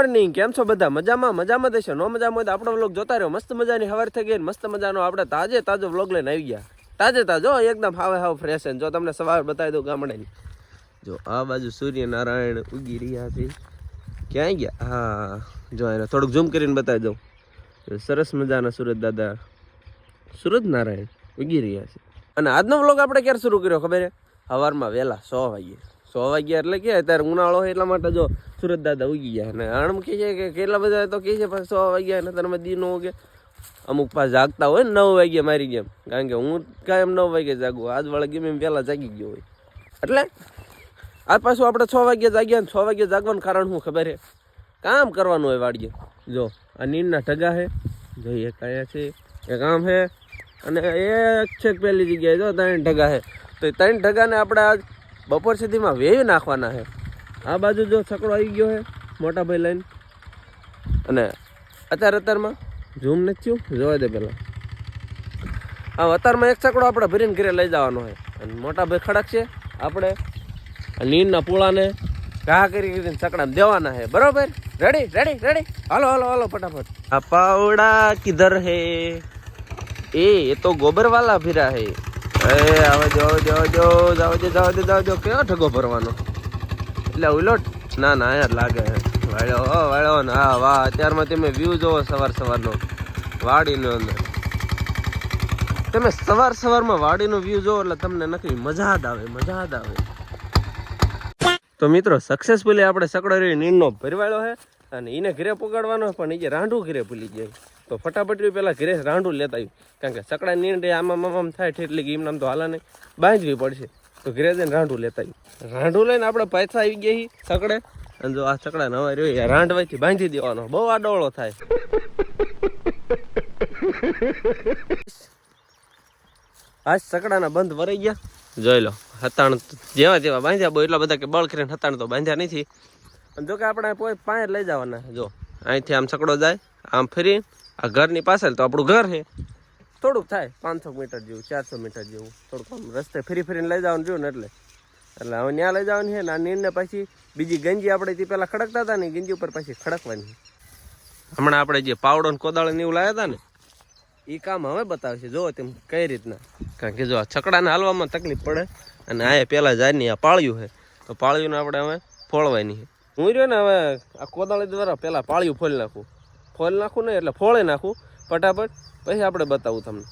Morning કેમ છો બધા? મજામાં? મજામાં દેશો નો મજામાં હોય તો આપણો વ્લોગ જોતા રહ્યો. મસ્ત મજાની હવાર થઈ ગઈ મસ્ત મજાનો આપણે તાજે તાજો વ્લોગ લઈને આવી ગયા. તાજે તાજો એકદમ હાવે હાવ ફ્રેશ જો તમને સવાર બતાવી દઉં ગામડાની. જો, આ બાજુ સૂર્યનારાયણ ઉગી રહ્યા છે. ક્યાંય ગયા? હા, જો, એને થોડુંક ઝૂમ કરીને બતાવી દઉં. સરસ મજાના સુરત દાદા, સુરત નારાયણ ઉગી રહ્યા છે. અને આજનો વ્લોગ આપણે ક્યારે શરૂ કર્યો ખબર છે? સવારમાં વહેલા સો વાગ્યે. સો વાગ્યા એટલે કે અત્યારે ઉનાળો એટલા માટે જો સુરત દાદા ઉગી ગયા. અને આણમ કહે છે કે કેટલા બધા તો કહે છે પણ સો વાગ્યા ને તમે દી નો ઉગે. અમુક પાસ જાગતા હોય ને નવ વાગ્યા મારી ગેમ કારણ કે હું કાયમ નવ વાગે જાગું. આજ વાળા ગેમ એમ પહેલાં જાગી ગયો હોય. એટલે આ પાછું આપણે છ વાગ્યા જાગ્યા છ વાગ્યા જાગવાનું કારણ શું ખબર છે કામ કરવાનું હોય વાડીએ. જો, આ નીરના ઢગા છે જો, એક અહીંયા છે એ કામ છે અને એક છે પહેલી જગ્યાએ, જો, ત્રણ ઢગા છે તો એ ત્રણ ઢગાને આપણે આજ બપોર સુધીમાં વેવી નાખવાના છે આ બાજુ જો છકડો આવી ગયો છે મોટા ભાઈ લઈને. અને અત્યારે અત્યારમાં ઝૂમ નથી થયું? જોવા દે પહેલાં. આ અત્યારમાં એક છકડો આપણે ભરીને ઘરે લઈ જવાનો છે અને મોટા ભાઈ ખડક છે, આપણે નીરના પૂળાને ઘા કરી કરીને છકડા દેવાના છે બરોબર? રેડી રેડી રેડી હાલો હાલો હાલો, ફટાફટ. આ પાવડા કિધર હે. એ તો ગોબર વાલા ફીરા હે. ભરવાનો? એટલે ઉલોટ? ના તમે વ્યૂ સવાર સવારનો, વાડીનો અંદર. તમે સવાર સવારમાં વાડીનો વ્યૂ જોવો એટલે તમને નક્કી મજા જ આવે, મજા જ આવે. તો મિત્રો સક્સેસફુલી આપણે સકડો નીણનો ભરવાડ્યો છે અને એને ઘરે પગાડવાનો પણ એ રાંઢું ઘરે ભૂલી જાય. તો ફટાફટ પેલા ઘરે રાંડું લેતા આવ્યું કારણ કે સકડા નીંડે આમાં આમ થાય એટલે કે એમને આમ તો હાલાને બાંધવી પડશે. તો ઘરે જઈને રાંડું લેતા આવ્યું રાંડું લઈને આપણે પાછા આવી ગયા સકડે અને જો આ સકડા નવા રહ્યો રાંડવાથી બાંધી દેવાનો. બહુ આડોળો થાય. આ સકડાના બંધ વરાઈ ગયા. જોઈ લો, હતાણ જેવા જેવા બાંધ્યા બહુ, એટલા બધા કે બળ કરીને હતાણ તો બાંધ્યા નથી. પણ જો કે આપણે કોઈ પાંચ લઈ જવાના, જો. અહીંથી આમ સકડો જાય, આમ ફરી આ ઘરની પાછળ તો આપણું ઘર છે. થોડુંક થાય, પાંચસો મીટર જેવું, ચારસો મીટર જેવું. થોડુંક આમ રસ્તે ફરી ફરીને લઈ જવાનું જોયું ને એટલે. એટલે હવે ત્યાં લઈ જવાની છે ને આ નીરને પછી બીજી ગંજી આપણે તે પહેલાં ખડકતા હતા ને ગંજી ઉપર પછી ખડકવાની. હમણાં આપણે જે પાવડો ને કોદાળ ને એવું લાવ્યા હતા ને એ કામ હવે બતાવશે. જો તેમ કઈ રીતના. કારણ કે જો આ છકડાને હાલવામાં તકલીફ પડે અને આ પહેલાં જારની આ પાળ્યું છે. તો પાળ્યું આપણે હવે ફોળવાની છે. હું રહ્યો ને હવે આ કોદાળી દ્વારા પહેલાં પાળ્યું ફોલી નાખું. ફોલ નાખું ને એટલે ફોળે નાખું, ફટાફટ. પછી આપણે બતાવું તમને.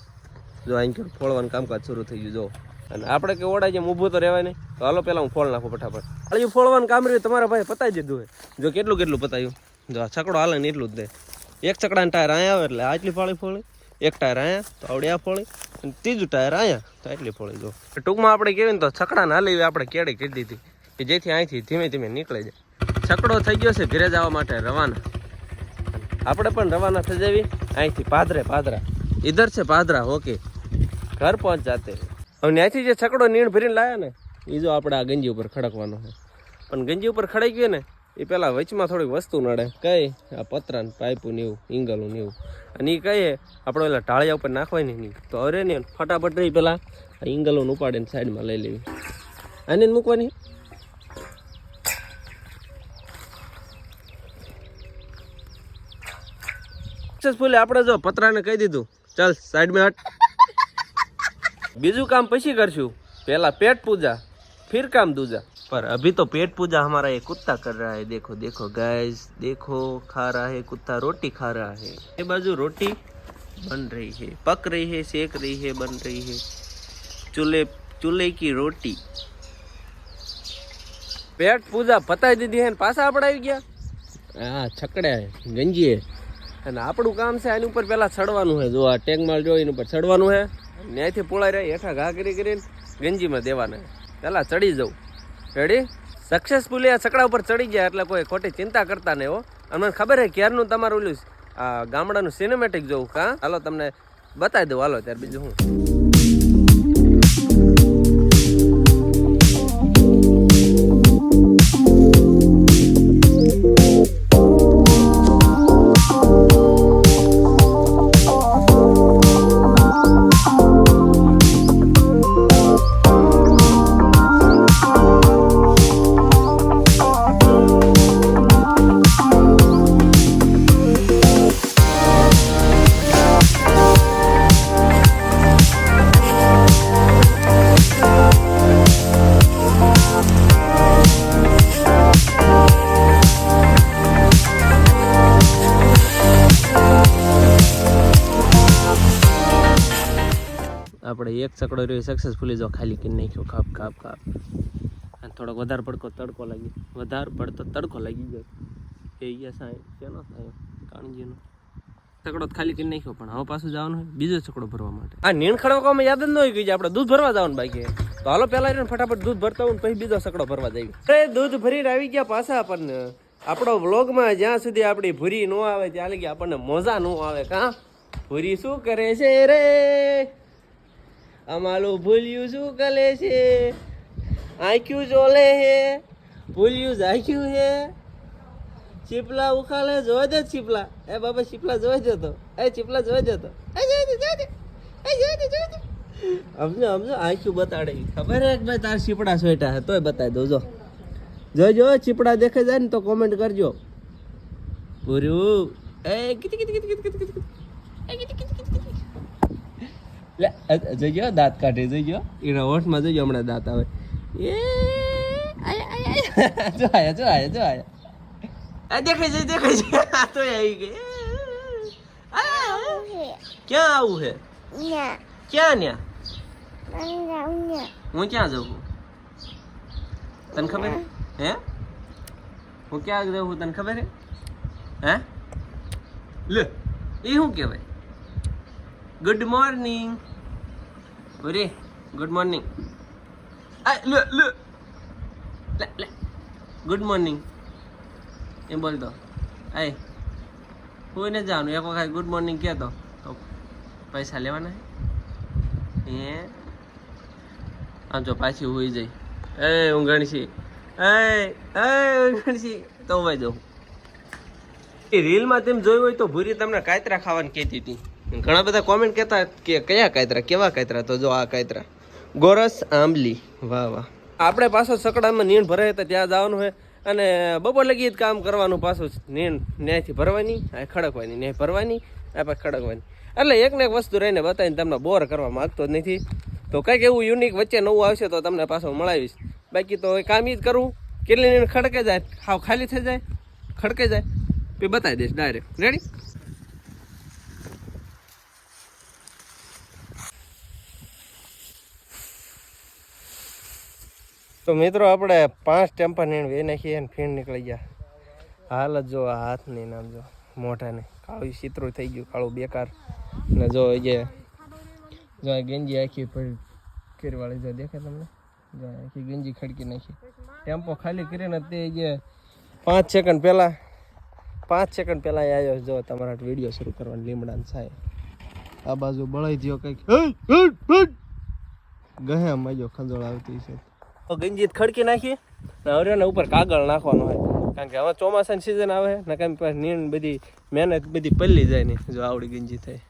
જો અહીં કે ફોળવાનું કામકાજ શરૂ થઈ ગયું, જો. અને આપણે કે ઓડા જેમ ઊભું તો રહેવાય નહીં. તો હાલો પહેલાં હું ફોળ નાખું ફટાફટ. પાળ્યું ફોળવાનું કામ રહ્યું, તમારા ભાઈ પતાવી દીધું હોય. જો કેટલું કેટલું પતાવ્યું જો આ છકડો હાલે ને એટલું જ દે. એક છકડાના ટાયર અહીંયા આવે એટલે આટલી ફાળી ફોળી, એક ટાયર અહીંયા, તો આવડે આ ફોળી, અને ત્રીજું ટાયર અહીંયા, તો આટલી ફોળી, જો. ટૂંકમાં આપણે કહેવાય ને તો છકડાને હાલી આપણે કેળી કરી દીધી, કે જેથી અહીંથી ધીમે ધીમે નીકળી જાય. છકડો થઈ ગયો છે, ઘરે જવા માટે રવાના. આપણે પણ રવાના થઈ જવી. અહીંથી પાદરે, પાદરા. ઇધર છે પાદરા, ઓકે. ઘર પહોંચ જાતે હવે ત્યાંથી જે છકડો નીણ ભરીને લાયા ને એ જો આપણે આ ગંજી ઉપર ખડકવાનો છે. પણ ગંજી ઉપર ખડાઈ ગયો ને એ પેલા વચમાં થોડીક વસ્તુ નડે. કઈ? આ પતરાને પાઇપું ને એવું ઇંગલું ને એવું. અને એ કહીએ, આપણે પેલા ટાળિયા ઉપર નાખવાની નહીં તો અરે ને ફટાફટ રહી પહેલાં આ ઇંગલોને ઉપાડીને સાઈડમાં લઈ લેવી. આને મૂકવાની? સક્સેસફુલી આપણે જો પતરાને કહી દીધું ચાલ સાઈડમાં હટ બીજું કામ પછી કરશું पहला पेट पूजा फिर काम दूजा पर अभी तो पेट पूजा हमारा ये कुत्ता कर रहा है देखो देखो गाइस देखो खा रहा है कुत्ता रोटी खा रहा है ये बाजू रोटी बन रही है पक रही है सेक रही है बन रही है चूल्हे चूल्हे की रोटी પેટ પૂજા પતાવી દીધી હે ને પાછા આપણે આવી ગયા હા છકડે ગંજીએ અને આપણું કામ છે આની ઉપર પહેલાં ચડવાનું છે. જો આ ટેગમાલ જો એની ઉપર ચડવાનું છે. ન્યાયથી પોળાઈ રહે, હેઠા ઘા કરી કરીને ગંજીમાં દેવાના પહેલાં ચડી જવું. રેડી સક્સેસફુલી આ છકડા ઉપર ચડી ગયા એટલે કોઈ ખોટી ચિંતા કરતા નહીં હો. અને મને ખબર છે ક્યારનું તમારું ઓલું ગામડાનું સિનેમેટિક જોવું કાં હાલો, તમને બતાવી દઉં. હાલો, ત્યારે બીજું હું એક ચકડો રહ્યો સક્સેસફુલી જો ખાલી કરી નાખ્યો, ખાપ કાપ કાપ અને થોડોક વધારે પડકો તડકો લાગી વધારે પડતો તડકો લાગી ગયો. એ ગયા સાહેબ કેનો થાય કાણજીનો. ચકડો ખાલી કરી નાખ્યો, પણ હવે પાછું જવાનું હોય બીજો ચકડો ભરવા માટે. આ નીણ ખડવામાં યાદ જ ન હોય ગઈ આપણે દૂધ ભરવા જવાનું બાકી તો હાલો પહેલા રહીને ફટાફટ દૂધ ભરતા હોય પછી બીજો સકડો ભરવા જઈએ. અરે દૂધ ભરીને આવી ગયા પાછા પણ આપણો વ્લોગમાં જ્યાં સુધી આપણી ભૂરી ન આવે, ત્યાં લગી આપણને મોજા ન આવે. કા? ભૂરી શું કરે છે રે? અમારું ભૂલ્યું શું કરે છે? આંખ્યું ચોલે હે ભૂલ્યું ઝાંખ્યું હે. ચીપલા ઉખાલે જોઈ દે ચીપલા. એ બાબા ચીપલા જોઈ જતો એ ચીપલા જોઈ જતો સમજો સમજો આંખ્યું બતાડે. ખબર હે કે ભાઈ તાર ચીપડા સોઈટા હે તોય બતાવી દઉં જો. જોજો ચીપડા દેખાઈ જાય ને તો કોમેન્ટ કરજો. પૂર્યું એ કીધી કીધી કીધી કીધી કીધી એ કીતી જઈ ગયો, દાંત લે જઈ ગયો. કાઢે એના હોઠમાં જોજો હમણાં દાંત આવે. એ જો આયા જો આયા જો આયા. આ દેખાય છે દેખાય છે. આ તો આવી ગઈ. ક્યાં આવું હે? ક્યાં ન્યા? હું ક્યાં જવું તને ખબર હે? હે? હું ક્યાં જવું તને ખબર હે? હે? લે એ શું કહેવાય? ગુડ મોર્નિંગ ઓરે ગુડ મોર્નિંગ આ લે લે. લે લે. ગુડ મોર્નિંગ એમ બોલતો આય. હું ને જવાનું એક વખત ગુડ મોર્નિંગ કહેતો. તો પૈસા લેવાના હે? આમ જો પાછી હોઈ જઈ. એ ઊંઘણસી. એ એ ઊંઘણસી. તો હોઈ જાઉં. એ રીલમાં તેમ જોયું હોય તો ભૂરી તમને કાયતરા ખાવાની કહેતી હતી. ઘણા બધા કોમેન્ટ કહેતા કે કયા કાયતરા કેવા કાયતરા તો જો આ કાયતરા ગોરસ આંબલી. વાહ વાહ. આપણે પાછો સકડામાં નીણ ભરાય તો ત્યાં જવાનું હોય અને બપોર લગી કામ કરવાનું પાછું નીણ ન્યાયથી ભરવાની, આ ખડકવાની, ન્યાય ભરવાની, આ પછી ખડકવાની. એટલે એક ને એક વસ્તુ રહીને બતાવીને તમને બોર કરવા માગતો જ નથી. તો કંઈક એવું યુનિક વચ્ચે નવું આવશે તો તમને પાછો મળાવીશ. બાકી તો કામ એ જ કરવું કેટલી નીણ ખડકે જાય? હાવ ખાલી થઈ જાય? ખડકે જાય? એ બતાવી દઈશ ડાયરેક્ટ રેડી તો મિત્રો આપણે પાંચ ટેમ્પા નીણ વે નાખીએ અને ફીણ નીકળી ગયા. હાલ જ જો આ હાથની નામ જો મોઢાને, કાળું ચિત્રો થઈ ગયું, કાળું બેકાર. ને જો એ જે આ ગંજી આખી કેરવાળી જો દેખાય તમને? જો આખી ગેંજી ખડકી નાખી. ટેમ્પો ખાલી કરીને તે જે પાંચ સેકન્ડ પહેલાં પાંચ સેકન્ડ પહેલાં આવ્યો જો તમારા વીડિયો શરૂ કરવાનો લીમડાને થાય આ બાજુ બળાઈ ગયો કંઈક ગહે મજો ખંજોળ આવતી છે. ગંજીત ખડકી નાખી ને હવે ઉપર કાગળ નાખવાનો હોય. કારણ કે હવે ચોમાસાની સિઝન આવે ને કાંઈ પાસે નીણ બધી મહેનત બધી પલ્લી જાય ને જો આવડી ગંજી થાય.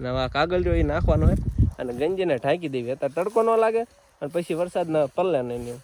ને હવે આ કાગળ જો એ નાખવાનો હોય અને ગંજીને ઢાંકી દેવી. અત્યારે તડકો ન લાગે અને પછી વરસાદના પલ્લે નહીં